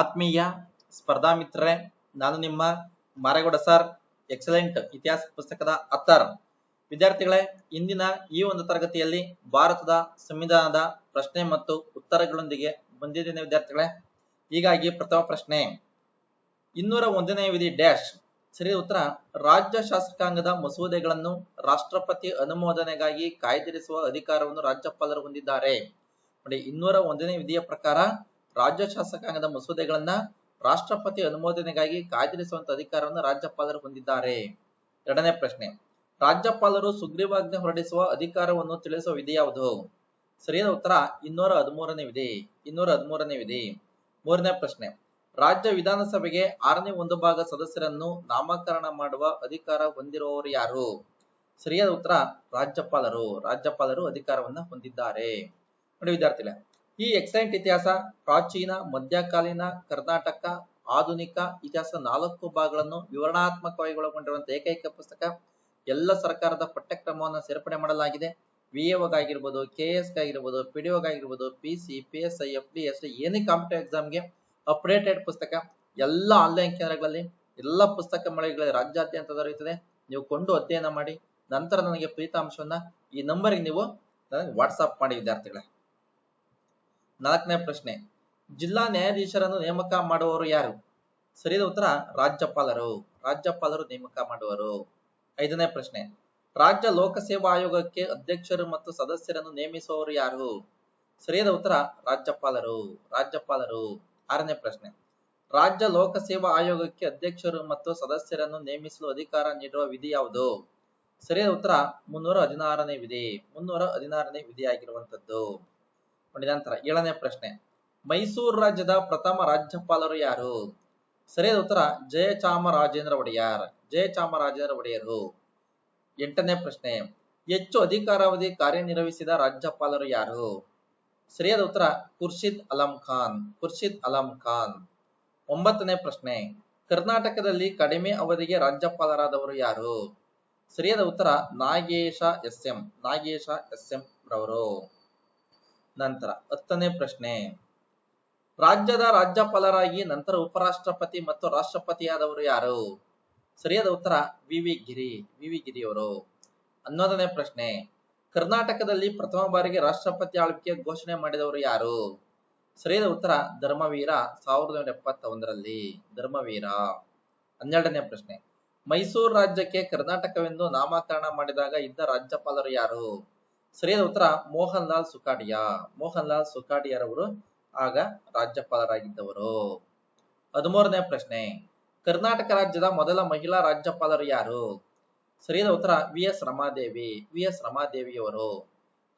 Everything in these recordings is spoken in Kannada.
ಆತ್ಮೀಯ ಸ್ಪರ್ಧಾ ಮಿತ್ರರೇ, ನಾನು ನಿಮ್ಮ ಮಾರೇಗೌಡ ಸರ್, ಎಕ್ಸಲೆಂಟ್ ಇತಿಹಾಸ ಪುಸ್ತಕದ ಅತ್ತಾರ್. ವಿದ್ಯಾರ್ಥಿಗಳೇ, ಇಂದಿನ ಈ ಒಂದು ತರಗತಿಯಲ್ಲಿ ಭಾರತದ ಸಂವಿಧಾನದ ಪ್ರಶ್ನೆ ಮತ್ತು ಉತ್ತರಗಳೊಂದಿಗೆ ಬಂದಿದ್ದೇನೆ ವಿದ್ಯಾರ್ಥಿಗಳೇ. ಹೀಗಾಗಿ ಪ್ರಥಮ ಪ್ರಶ್ನೆ, ಇನ್ನೂರ ಒಂದನೇ ವಿಧಿ ಡ್ಯಾಶ್. ಸರಿ, ಉತ್ತರ, ರಾಜ್ಯ ಶಾಸಕಾಂಗದ ಮಸೂದೆಗಳನ್ನು ರಾಷ್ಟ್ರಪತಿ ಅನುಮೋದನೆಗಾಗಿ ಕಾಯ್ದಿರಿಸುವ ಅಧಿಕಾರವನ್ನು ರಾಜ್ಯಪಾಲರು ಹೊಂದಿದ್ದಾರೆ. ನೋಡಿ, ಇನ್ನೂರ ಒಂದನೇ ವಿಧಿಯ ಪ್ರಕಾರ ರಾಜ್ಯ ಶಾಸಕಾಂಗದ ಮಸೂದೆಗಳನ್ನ ರಾಷ್ಟ್ರಪತಿ ಅನುಮೋದನೆಗಾಗಿ ಕಾಯ್ದಿರಿಸುವಂತ ಅಧಿಕಾರವನ್ನು ರಾಜ್ಯಪಾಲರು ಹೊಂದಿದ್ದಾರೆ. ಎರಡನೇ ಪ್ರಶ್ನೆ, ರಾಜ್ಯಪಾಲರು ಸುಗ್ರೀವಾಜ್ಞೆ ಹೊರಡಿಸುವ ಅಧಿಕಾರವನ್ನು ತಿಳಿಸುವ ವಿಧಿ ಯಾವುದು? ಸರಿಯಾದ ಉತ್ತರ ಇನ್ನೂರ ಹದಿಮೂರನೇ ವಿಧಿ, ಇನ್ನೂರ ಹದಿಮೂರನೇ ವಿಧಿ. ಮೂರನೇ ಪ್ರಶ್ನೆ, ರಾಜ್ಯ ವಿಧಾನಸಭೆಗೆ ಆರನೇ ಒಂದು ಭಾಗ ಸದಸ್ಯರನ್ನು ನಾಮಕರಣ ಮಾಡುವ ಅಧಿಕಾರ ಹೊಂದಿರುವವರು ಯಾರು? ಸರಿಯಾದ ಉತ್ತರ ರಾಜ್ಯಪಾಲರು ರಾಜ್ಯಪಾಲರು ಅಧಿಕಾರವನ್ನ ಹೊಂದಿದ್ದಾರೆ. ನೋಡಿ ವಿದ್ಯಾರ್ಥಿಗಳೇ ಈ ಎಕ್ಸಲೆಂಟ್ ಇತಿಹಾಸ ಪ್ರಾಚೀನ, ಮಧ್ಯಕಾಲೀನ, ಕರ್ನಾಟಕ, ಆಧುನಿಕ ಇತಿಹಾಸ ನಾಲ್ಕು ಭಾಗಗಳನ್ನು ವಿವರಣಾತ್ಮಕವಾಗಿ ಒಳಗೊಂಡಿರುವಂತಹ ಏಕೈಕ ಪುಸ್ತಕ. ಎಲ್ಲ ಸರ್ಕಾರದ ಪಠ್ಯಕ್ರಮವನ್ನು ಸೇರ್ಪಡೆ ಮಾಡಲಾಗಿದೆ. ವಿ ಆಗಿರ್ಬೋದು ಕೆ ಎಸ್ ಆಗಿರ್ಬೋದು ಪಿ ಡಿ ಆಗಿರ್ಬೋದು P C P S I F D S ಏನೇ ಕಾಂಪಿಟೇಟಿವ್ ಎಕ್ಸಾಮ್ಗೆ ಅಪ್ಡೇಟೆಡ್ ಪುಸ್ತಕ. ಎಲ್ಲ ಆನ್ಲೈನ್ ಕೇಂದ್ರಗಳಲ್ಲಿ ಎಲ್ಲ ಪುಸ್ತಕ ಮಳಿಗೆಗಳಲ್ಲಿ ರಾಜ್ಯಾದ್ಯಂತ ದೊರೆಯುತ್ತದೆ. ನೀವು ಕೊಂಡು ಅಧ್ಯಯನ ಮಾಡಿ, ನಂತರ ನನಗೆ ಫಲಿತಾಂಶವನ್ನ ಈ ನಂಬರ್ಗೆ ನೀವು ನನಗೆ ವಾಟ್ಸಪ್ ಮಾಡಿ, ವಿದ್ಯಾರ್ಥಿಗಳೇ. ನಾಲ್ಕನೇ ಪ್ರಶ್ನೆ, ಜಿಲ್ಲಾ ನ್ಯಾಯಾಧೀಶರನ್ನು ನೇಮಕ ಮಾಡುವವರು ಯಾರು? ಸರಿಯಾದ ಉತ್ತರ, ರಾಜ್ಯಪಾಲರು. ರಾಜ್ಯಪಾಲರು ನೇಮಕ ಮಾಡುವರು. ಐದನೇ ಪ್ರಶ್ನೆ, ರಾಜ್ಯ ಲೋಕಸೇವಾ ಆಯೋಗಕ್ಕೆ ಅಧ್ಯಕ್ಷರು ಮತ್ತು ಸದಸ್ಯರನ್ನು ನೇಮಿಸುವವರು ಯಾರು? ಸರಿಯಾದ ಉತ್ತರ, ರಾಜ್ಯಪಾಲರು. ರಾಜ್ಯಪಾಲರು. ಆರನೇ ಪ್ರಶ್ನೆ, ರಾಜ್ಯ ಲೋಕಸೇವಾ ಆಯೋಗಕ್ಕೆ ಅಧ್ಯಕ್ಷರು ಮತ್ತು ಸದಸ್ಯರನ್ನು ನೇಮಿಸಲು ಅಧಿಕಾರ ನೀಡುವ ವಿಧಿ ಯಾವುದು? ಸರಿಯಾದ ಉತ್ತರ, ಮುನ್ನೂರ ಹದಿನಾರನೇ ವಿಧಿ. ಮುನ್ನೂರ ಹದಿನಾರನೇ ವಿಧಿಯಾಗಿರುವಂತದ್ದು ನಂತರ ಏಳನೇ ಪ್ರಶ್ನೆ. ಮೈಸೂರು ರಾಜ್ಯದ ಪ್ರಥಮ ರಾಜ್ಯಪಾಲರು ಯಾರು? ಸರಿಯಾದ ಉತ್ತರ ಜಯಚಾಮರಾಜೇಂದ್ರ ಒಡೆಯರ್. ಜಯಚಾಮರಾಜೇಂದ್ರ ಒಡೆಯರು. ಎಂಟನೇ ಪ್ರಶ್ನೆ. ಹೆಚ್ಚು ಅಧಿಕಾರಾವಧಿ ಕಾರ್ಯನಿರ್ವಹಿಸಿದ ರಾಜ್ಯಪಾಲರು ಯಾರು? ಸರಿಯಾದ ಉತ್ತರ, ಖುರ್ಷಿದ್ ಅಲಂ ಖಾನ್. ಖುರ್ಷಿದ್ ಅಲಂ ಖಾನ್. ಒಂಬತ್ತನೇ ಪ್ರಶ್ನೆ. ಕರ್ನಾಟಕದಲ್ಲಿ ಕಡಿಮೆ ಅವಧಿಗೆ ರಾಜ್ಯಪಾಲರಾದವರು ಯಾರು? ಸರಿಯಾದ ಉತ್ತರ, Nagesh S M Nagesh S M ರವರು. ನಂತರ ಹತ್ತನೇ ಪ್ರಶ್ನೆ. ರಾಜ್ಯದ ರಾಜ್ಯಪಾಲರಾಗಿ ನಂತರ ಉಪರಾಷ್ಟ್ರಪತಿ ಮತ್ತು ರಾಷ್ಟ್ರಪತಿಯಾದವರು ಯಾರು? ಸರಿಯಾದ ಉತ್ತರ V V Giri, V V ಗಿರಿಯವರು. ಹನ್ನೊಂದನೇ ಪ್ರಶ್ನೆ. ಕರ್ನಾಟಕದಲ್ಲಿ ಪ್ರಥಮ ಬಾರಿಗೆ ರಾಷ್ಟ್ರಪತಿ ಆಳ್ವಿಕೆ ಘೋಷಣೆ ಮಾಡಿದವರು ಯಾರು? ಸರಿಯಾದ ಉತ್ತರ ಧರ್ಮವೀರ ಸಾವಿರದ ಒಂಬೈನೂರ ಎಪ್ಪತ್ತ ಒಂದರಲ್ಲಿ ಧರ್ಮವೀರ. ಹನ್ನೆರಡನೇ ಪ್ರಶ್ನೆ. ಮೈಸೂರು ರಾಜ್ಯಕ್ಕೆ ಕರ್ನಾಟಕವೆಂದು ನಾಮಕರಣ ಮಾಡಿದಾಗ ಇದ್ದ ರಾಜ್ಯಪಾಲರು ಯಾರು? ಸರಿಯಾದ ಉತ್ತರ ಮೋಹನ್ ಲಾಲ್ ಸುಕಾಡಿಯಾ. ಮೋಹನ್ ಲಾಲ್ ಸುಕಾಡಿಯಾರವರು ಆಗ ರಾಜ್ಯಪಾಲರಾಗಿದ್ದವರು. ಹದಿಮೂರನೇ ಪ್ರಶ್ನೆ, ಕರ್ನಾಟಕ ರಾಜ್ಯದ ಮೊದಲ ಮಹಿಳಾ ರಾಜ್ಯಪಾಲರು ಯಾರು? ಸರಿಯಾದ ಉತ್ತರ V. S. Ramadevi. V. S. ರಮಾದೇವಿಯವರು.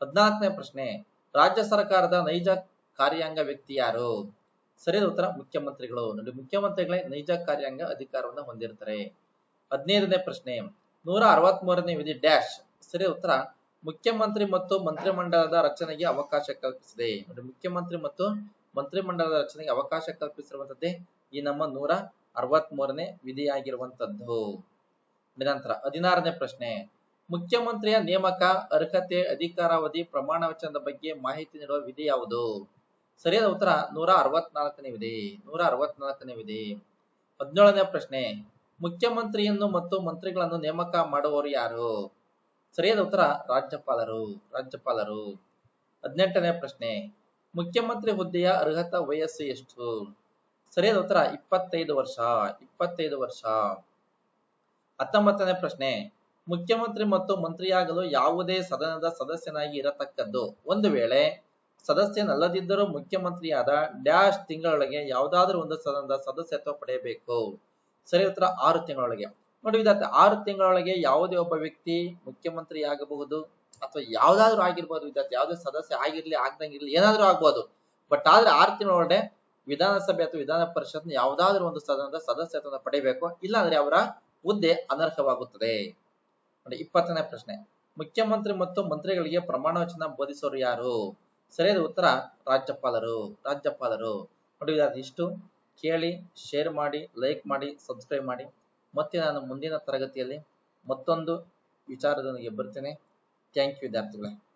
ಹದಿನಾಲ್ಕನೇ ಪ್ರಶ್ನೆ, ರಾಜ್ಯ ಸರ್ಕಾರದ ನೈಜ ಕಾರ್ಯಾಂಗ ವ್ಯಕ್ತಿ ಯಾರು? ಸರಿಯಾದ ಉತ್ತರ ಮುಖ್ಯಮಂತ್ರಿಗಳು. ನೋಡಿ, ಮುಖ್ಯಮಂತ್ರಿಗಳೇ ನೈಜ ಕಾರ್ಯಾಂಗ ಅಧಿಕಾರವನ್ನು ಹೊಂದಿರ್ತಾರೆ. ಹದಿನೈದನೇ ಪ್ರಶ್ನೆ, ನೂರ ಅರವತ್ತ್ ಮೂರನೇ ವಿಧಿ ಡ್ಯಾಶ್. ಸರಿಯಾದ ಉತ್ತರ ಮುಖ್ಯಮಂತ್ರಿ ಮತ್ತು ಮಂತ್ರಿಮಂಡಲದ ರಚನೆಗೆ ಅವಕಾಶ ಕಲ್ಪಿಸಿದೆ. ನೋಡಿ ಮುಖ್ಯಮಂತ್ರಿ ಮತ್ತು ಮಂತ್ರಿಮಂಡಲದ ರಚನೆಗೆ ಅವಕಾಶ ಕಲ್ಪಿಸಿರುವಂತದ್ದೇ ಈ ನಮ್ಮ ನೂರ ಅರವತ್ತ್ ಮೂರನೇ ವಿಧಿಯಾಗಿರುವಂತದ್ದು. ನಂತರ ಹದಿನಾರನೇ ಪ್ರಶ್ನೆ. ಮುಖ್ಯಮಂತ್ರಿಯ ನೇಮಕ, ಅರ್ಹತೆ, ಅಧಿಕಾರಾವಧಿ, ಪ್ರಮಾಣ ವಚನದ ಬಗ್ಗೆ ಮಾಹಿತಿ ನೀಡುವ ವಿಧಿ ಯಾವುದು? ಸರಿಯಾದ ಉತ್ತರ ನೂರ ಅರವತ್ನಾಲ್ಕನೇ ವಿಧಿ. ನೂರ ಅರವತ್ನಾಲ್ಕನೇ ವಿಧಿ. ಹದಿನೇಳನೇ ಪ್ರಶ್ನೆ. ಮುಖ್ಯಮಂತ್ರಿಯನ್ನು ಮತ್ತು ಮಂತ್ರಿಗಳನ್ನು ನೇಮಕ ಮಾಡುವವರು ಯಾರು? ಸರಿಯಾದ ಉತ್ತರ ರಾಜ್ಯಪಾಲರು ರಾಜ್ಯಪಾಲರು. ಹದಿನೆಂಟನೇ ಪ್ರಶ್ನೆ, ಮುಖ್ಯಮಂತ್ರಿ ಹುದ್ದೆಯ ಅರ್ಹತಾ ವಯಸ್ಸು ಎಷ್ಟು? ಸರಿಯಾದ ಉತ್ತರ ಇಪ್ಪತ್ತೈದು ವರ್ಷ ಇಪ್ಪತ್ತೈದು ವರ್ಷ. ಹತ್ತೊಂಬತ್ತನೇ ಪ್ರಶ್ನೆ, ಮುಖ್ಯಮಂತ್ರಿ ಮತ್ತು ಮಂತ್ರಿಯಾಗಲು ಯಾವುದೇ ಸದನದ ಸದಸ್ಯನಾಗಿ ಇರತಕ್ಕದ್ದು? ಒಂದು ವೇಳೆ ಸದಸ್ಯನಲ್ಲದಿದ್ದರೂ ಮುಖ್ಯಮಂತ್ರಿಯಾದ ಡ್ಯಾಶ್ ತಿಂಗಳೊಳಗೆ ಯಾವುದಾದ್ರೂ ಒಂದು ಸದನದ ಸದಸ್ಯತ್ವ ಪಡೆಯಬೇಕು. ಸರಿ ಉತ್ತರ ಆರು ತಿಂಗಳೊಳಗೆ. ನೋಡಿ ವಿದ್ಯಾರ್ಥಿ ಆರು ತಿಂಗಳೊಳಗೆ ಯಾವುದೇ ಒಬ್ಬ ವ್ಯಕ್ತಿ ಮುಖ್ಯಮಂತ್ರಿ ಆಗಬಹುದು ಅಥವಾ ಯಾವ್ದಾದ್ರು ಆಗಿರ್ಬೋದು ವಿದ್ಯಾರ್ಥಿ, ಯಾವುದೇ ಸದಸ್ಯ ಆಗಿರ್ಲಿ ಆಗ್ದಂಗಿರ್ಲಿ ಏನಾದ್ರೂ ಆಗ್ಬೋದು. ಬಟ್ ಆದ್ರೆ ಆರು ತಿಂಗಳೊಳಗೆ ವಿಧಾನಸಭೆ ಅಥವಾ ವಿಧಾನ ಪರಿಷತ್ ಯಾವ್ದಾದ್ರು ಒಂದು ಸದನದ ಸದಸ್ಯತ್ವವನ್ನು ಪಡೆಯಬೇಕು ಇಲ್ಲಾಂದ್ರೆ ಅವರ ಹುದ್ದೆ ಅನರ್ಹವಾಗುತ್ತದೆ. ನೋಡಿ, ಇಪ್ಪತ್ತನೇ ಪ್ರಶ್ನೆ. ಮುಖ್ಯಮಂತ್ರಿ ಮತ್ತು ಮಂತ್ರಿಗಳಿಗೆ ಪ್ರಮಾಣ ವಚನ ಬೋಧಿಸೋರು ಯಾರು? ಸರಿಯಾದ ಉತ್ತರ, ರಾಜ್ಯಪಾಲರು ರಾಜ್ಯಪಾಲರು. ನೋಡಿ ಇಷ್ಟು ಕೇಳಿ ಶೇರ್ ಮಾಡಿ ಲೈಕ್ ಮಾಡಿ ಸಬ್ಸ್ಕ್ರೈಬ್ ಮಾಡಿ. ಮತ್ತೆ ನಾನು ಮುಂದಿನ ತರಗತಿಯಲ್ಲಿ ಮತ್ತೊಂದು ವಿಚಾರದೊಂದಿಗೆ ಬರ್ತೇನೆ. ಥ್ಯಾಂಕ್ ಯು ವಿದ್ಯಾರ್ಥಿಗಳೇ.